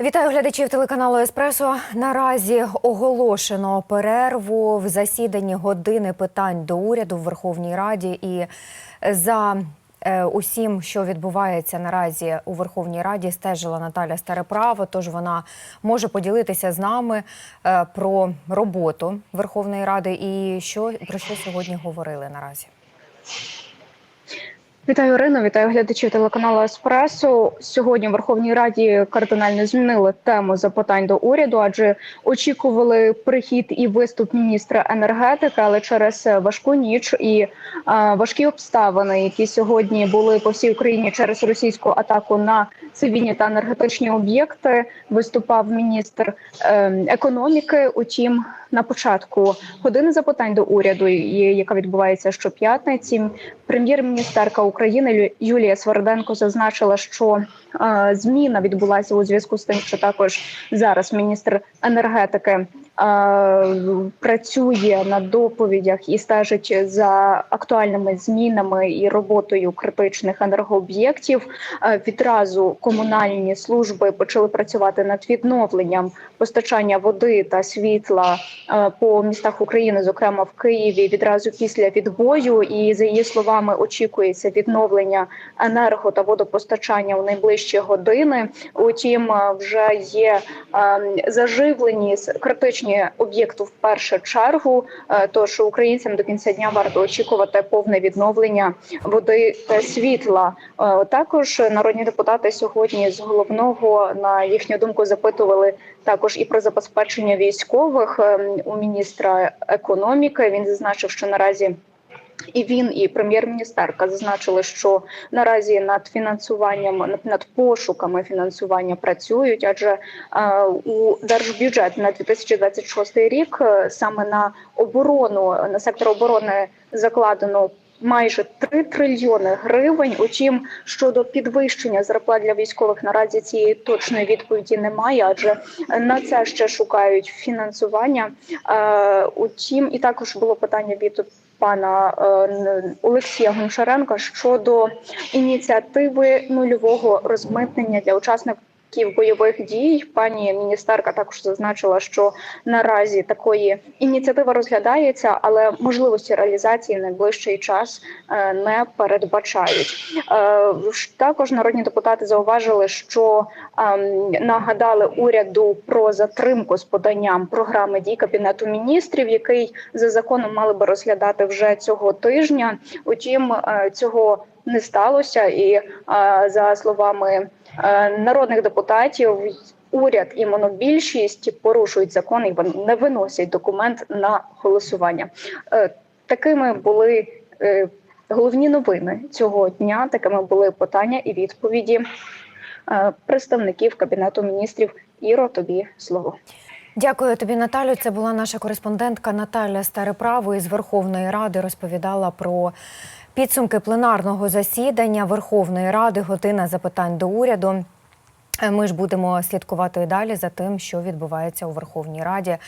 Вітаю глядачів телеканалу Еспресо. Наразі оголошено перерву в засіданні години питань до уряду в Верховній Раді. І за е, усім, що відбувається наразі у Верховній Раді, стежила Наталя Стареправа. Тож вона може поділитися з нами е, про роботу Верховної Ради і що про що сьогодні говорили наразі. Вітаю Ірино, вітаю глядачів телеканалу Еспресо. Сьогодні в Верховній Раді кардинально змінили тему запитань до уряду, адже очікували прихід і виступ міністра енергетики, але через важку ніч і а, важкі обставини, які сьогодні були по всій Україні через російську атаку на цивільні та енергетичні об'єкти, виступав міністр е, економіки. Утім, на початку години запитань до уряду, яка відбувається щоп'ятниці, прем'єр-міністерка України Юлія Свириденко зазначила, що е, зміна відбулася у зв'язку з тим, що також зараз міністр енергетики працює на доповідях і стежить за актуальними змінами і роботою критичних енергооб'єктів. Е, відразу комунальні служби почали працювати над відновленням постачання води та світла е, по містах України, зокрема в Києві, відразу після відбою. І за її словами, очікується відновлення енерго та водопостачання у найближчі години. Утім, е, вже є е, заживлені с- критичні об'єкту в першу чергу. Е, Тож українцям до кінця дня варто очікувати повне відновлення води та світла. Е, Також народні депутати сьогодні з головного на їхню думку запитували також і про забезпечення військових ем, у міністра економіки. Він зазначив, що наразі. І він, і прем'єр-міністерка зазначили, що наразі над фінансуванням, над, пошуками фінансування працюють, адже е, у держбюджет на 2026 рік е, саме на оборону на сектор оборони закладено. Майже 3 трильйони гривень. Утім, щодо підвищення зарплат для військових наразі цієї точної відповіді немає, адже на це ще шукають фінансування. Е, утім, і також було питання від пана е, Олексія Гончаренка щодо ініціативи нульового розмитнення для учасників бойових дій. Пані міністерка також зазначила, що наразі такої ініціативи розглядається, але можливості реалізації найближчий час е, не передбачають. Е, Також народні депутати зауважили, що ем, нагадали уряду про затримку з поданням програми дій кабінету міністрів, який за законом мали би розглядати вже цього тижня. Утім, е, цього не сталося, і за словами народних депутатів. Уряд і монобільшість порушують закон і не виносять документ на голосування. Е, Такими були е, головні новини цього дня. Такими були питання і відповіді е, представників кабінету міністрів. Іро, тобі слово. Дякую тобі, Наталю. Це була наша кореспондентка Наталя Стареправо із Верховної Ради. Розповідала про підсумки пленарного засідання Верховної Ради. Година запитань до уряду. Е, Ми ж будемо слідкувати далі за тим, що відбувається у Верховній Раді.